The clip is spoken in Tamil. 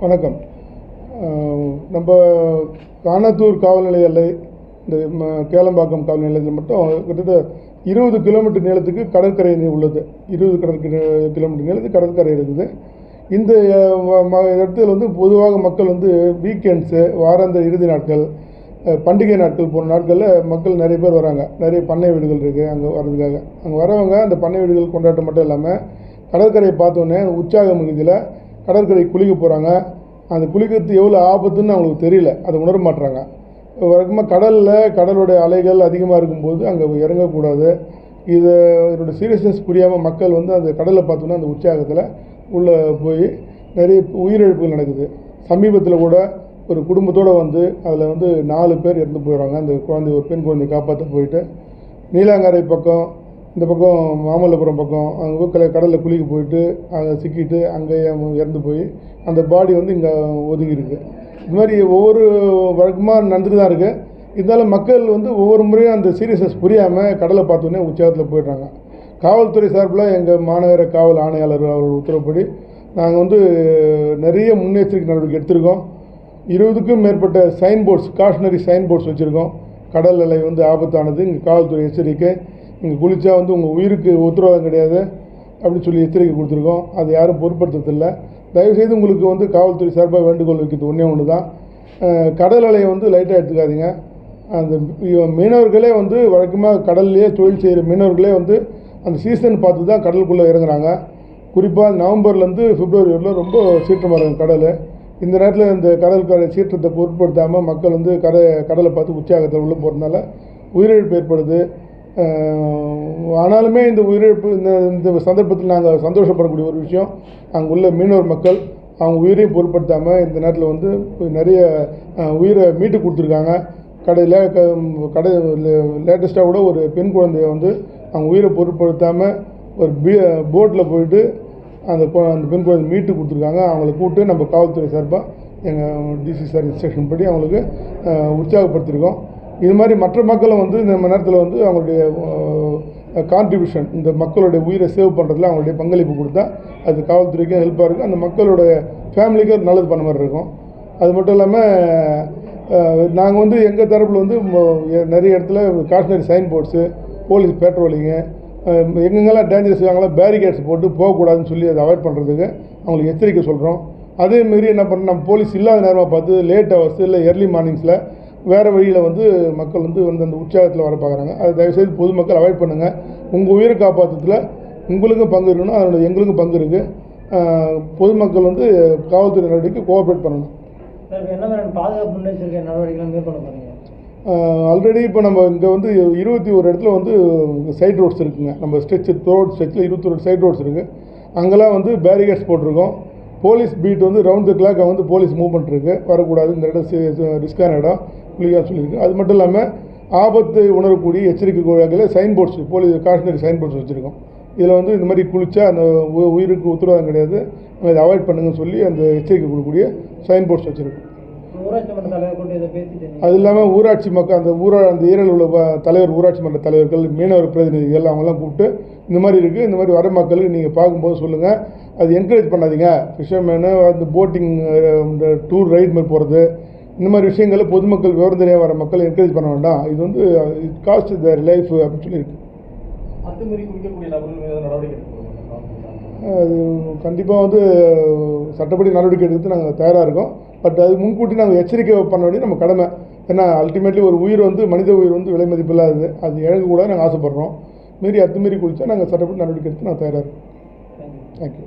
வணக்கம். நம்ம காணத்தூர் காவல் நிலைய எல்லை இந்த ம- கேளம்பாக்கம் காவல் நிலையத்தில் மட்டும் கிட்டத்தட்ட இருபது கிலோமீட்டர் நீளத்துக்கு கடற்கரை உள்ளது. இருபது கடற்கரை கிலோமீட்டர் நீளத்துக்கு கடற்கரை இருக்குது. இந்த இடத்துல வந்து பொதுவாக மக்கள் வந்து வீக்கெண்ட்ஸு வாராந்த இறுதி நாட்கள் பண்டிகை நாட்கள் போன்ற நாட்களில் மக்கள் நிறைய பேர் வராங்க. நிறைய பண்ணை வீடுகள் இருக்குது அங்கே வர்றதுக்காக. அங்கே வரவங்க அந்த பண்ணை வீடுகள் கொண்டாட்டம் மட்டும் இல்லாமல் கடற்கரையை பார்த்தோன்னே உற்சாக மிகுதியில் கடற்கரை குளிக்க போகிறாங்க அந்த குளிக்கிறது எவ்வளோ ஆபத்துன்னு அவங்களுக்கு தெரியல. அதை உணர மாட்டுறாங்க வழக்கமாக கடலில் கடலுடைய அலைகள் அதிகமாக இருக்கும்போது அங்கே இறங்கக்கூடாது. இது இதோட சீரியஸ்னஸ் புரியாமல் மக்கள் வந்து அந்த கடலை பார்த்தோன்னா அந்த உற்சாகத்தில் உள்ளே போய் நிறைய உயிரிழப்புகள் நடக்குது. சமீபத்தில் கூட ஒரு குடும்பத்தோடு வந்து அதில் வந்து நாலு பேர் இறந்து போயிடுறாங்க. அந்த குழந்தை ஒரு பெண் குழந்தையை காப்பாற்ற போயிட்டு. நீலாங்கரை பக்கம் இந்த பக்கம் மாமல்லபுரம் பக்கம் அங்கே போய் கடலில் குளிக்க போயிட்டு அங்கே சிக்கிட்டு அங்கேயே இறந்து போய் அந்த பாடி வந்து இங்கே ஒதுங்கி இது மாதிரி ஒவ்வொரு வழக்கமாக நடந்துட்டு தான் இருக்குது இருந்தாலும் மக்கள் வந்து ஒவ்வொரு முறையும் அந்த சீரியஸஸ் புரியாமல் கடலை பார்த்தோன்னே உற்சாகத்தில் போயிடுறாங்க. காவல்துறை சார்பில் எங்கள் மாநகர காவல் ஆணையாளர் அவர்கள் உத்தரவுப்படி நாங்கள் வந்து நிறைய முன்னெச்சரிக்கை நடவடிக்கை எடுத்திருக்கோம். இருபதுக்கும் மேற்பட்ட sign boards cautionary sign boards வச்சுருக்கோம். கடல் அலை வந்து ஆபத்தானது. இங்கே காவல்துறை எச்சரிக்கை. இங்கே குளித்தா வந்து உங்கள் உயிருக்கு உத்தரவாதம் கிடையாது அப்படின்னு சொல்லி எச்சரிக்கை கொடுத்துருக்கோம். அது யாரும் பொருட்படுத்துறதில்லை. தயவுசெய்து உங்களுக்கு வந்து காவல்துறை சார்பாக வேண்டுகோள் வைக்கிறது ஒன்றே ஒன்று தான் கடல் அலையை வந்து லைட்டாக எடுத்துக்காதீங்க. அந்த மீனவர்களே வந்து வழக்கமாக கடல்லையே தொழில் செய்கிற மீனவர்களே வந்து அந்த சீசன் பார்த்து தான் கடலுக்குள்ளே இறங்குறாங்க. குறிப்பாக நவம்பர்லேருந்து பிப்ரவரி வரலும் ரொம்ப சீற்றமாக இருக்கும் கடல். இந்த நேரத்தில் இந்த கடல்கரை சீற்றத்தை பொருட்படுத்தாமல் மக்கள் வந்து கரை கடலை பார்த்து உற்சாகத்தை உள்ளே போகிறதுனால உயிரிழப்பு ஏற்படுது. ஆனாலுமே இந்த உயிரிழப்பு இந்த இந்த சந்தர்ப்பத்தில் நாங்கள் சந்தோஷப்படக்கூடிய ஒரு விஷயம். அங்கே உள்ள மீனவர் மக்கள் அவங்க உயிரையும் பொருட்படுத்தாமல் இந்த நேரத்தில் வந்து நிறைய உயிரை மீட்டு கொடுத்துருக்காங்க. கடையில் க கடை லேட்டஸ்ட்டாக கூட ஒரு பெண் குழந்தைய வந்து அவங்க உயிரை பொருட்படுத்தாமல் ஒரு பீ போட்டில் போயிட்டு அந்த அந்த பெண் குழந்தை மீட்டு கொடுத்துருக்காங்க. அவங்கள கூப்பிட்டு நம்ம காவல்துறை சார்பாக எங்கள் டிசி சார் இன்ஸ்ட்ரக்ஷன் படி அவங்களுக்கு உற்சாகப்படுத்தியிருக்கோம் இது மாதிரி மற்ற மக்களும் வந்து இந்த நேரத்தில் வந்து அவங்களுடைய கான்ட்ரிபியூஷன் இந்த மக்களுடைய உயிரை சேவ் பண்ணுறதுல அவங்களுடைய பங்களிப்பு கொடுத்தா அது காவல்துறைக்கும் ஹெல்ப்பாக இருக்கும். அந்த மக்களுடைய ஃபேமிலிக்கு அது நல்லது பண்ண மாதிரி இருக்கும். அது மட்டும் இல்லாமல் நாங்கள் வந்து எங்கள் தரப்பில் வந்து நிறைய இடத்துல cautionary sign boards police patrolling எங்கெங்கெல்லாம் டேஞ்சரஸ் இருக்காங்களோ பேரிகேட்ஸ் போட்டு போகக்கூடாதுன்னு சொல்லி அதை அவாய்ட் பண்ணுறதுக்கு அவங்களுக்கு எச்சரிக்கை சொல்கிறோம் அதேமாரி என்ன பண்ணுறோம் நம்ம போலீஸ் இல்லாத நேரமாக பார்த்து லேட் ஹவர்ஸ் இல்லை ஏர்லி மார்னிங்ஸில் வேறு வழியில் வந்து மக்கள் வந்து வந்து அந்த உற்சாகத்தில் வர பார்க்குறாங்க. அதை தயவுசெய்து பொதுமக்கள் அவாய்ட் பண்ணுங்கள் உங்கள் உயிரை காப்பாற்றுறதுல உங்களுக்கும் பங்கு இருக்கணும். அதோட எங்களுக்கும் பங்கு இருக்குது பொதுமக்கள் வந்து காவல்துறை நடவடிக்கை கோஆப்ரேட் பண்ணணும். பாதுகாப்பு முன்னெச்சரிக்கை நடவடிக்கைகள் மேற்கொள்ள ஆல்ரெடி இப்போ நம்ம இங்கே வந்து இருபத்தி ஒரு இடத்துல வந்து சைட் ரோட்ஸ் இருக்குங்க. நம்ம ஸ்ட்ரெச் ரோட் ஸ்ட்ரெச்சில் இருபத்தி ஒரு சைட் ரோட்ஸ் இருக்குது அங்கெல்லாம் வந்து பேரிகேட்ஸ் போட்டிருக்கோம். போலீஸ் பீட் வந்து ரவுண்ட் த கிளாக் வந்து போலீஸ் மூவ்மெண்ட் இருக்குது வரக்கூடாது. இந்த இடம் ரிஸ்கான இடம் புள்ளியாக சொல்லியிருக்கு. அது மட்டும் இல்லாமல் ஆபத்து உணரக்கூடிய எச்சரிக்கை வகையில் sign boards police Kashmiri sign boards வச்சுருக்கோம். இதில் வந்து இந்த மாதிரி குளிச்சா அந்த உயிருக்கு உத்தரவாதம் கிடையாது. இதை அவாய்ட் பண்ணுங்கன்னு சொல்லி அந்த எச்சரிக்கை கொடுக்கக்கூடிய சைன் போர்ட்ஸ் வச்சுருக்கோம் அது இல்லாமல் ஊராட்சி மக்கள் அந்த ஊரா அந்த ஏரியாவில் உள்ள தலைவர் ஊராட்சி மன்ற தலைவர்கள் மீனவர் பிரதிநிதிகள் அவங்கெல்லாம் கூப்பிட்டு இந்த மாதிரி இருக்குது இந்த மாதிரி வர மக்களுக்கு நீங்கள் பார்க்கும்போது சொல்லுங்கள் அது என்கரேஜ் பண்ணாதீங்க. ஃபிஷர்மேனு அந்த போட்டிங் இந்த டூர் ரைட் மாதிரி போகிறது இந்த மாதிரி விஷயங்களை பொதுமக்கள் விவரம் தெரியாம வர மக்கள் என்கரேஜ் பண்ண வேண்டாம். இது வந்து இட் காஸ்ட் their லைஃப் அப்படின்னு நடவடிக்கை எடுக்கப்படுமா? அது கண்டிப்பாக வந்து சட்டப்படி நடவடிக்கை எடுத்து நாங்கள் தயாராக இருக்கோம். பட் அது முன்கூட்டி நாங்கள் எச்சரிக்கை பண்ண வேண்டிய நம்ம கடமை. ஏன்னா அல்டிமேட்லி ஒரு உயிர் வந்து மனித உயிர் வந்து விலை மதிப்பில்லாதது. அது இழக்கக்கூடாது நாங்கள் ஆசைப்பட்றோம். மீறி அத்துமீறி குளிச்சா நாங்கள் சட்டப்படி நடவடிக்கை எடுத்து நான் தயாராக இருக்கோம். தேங்க்யூ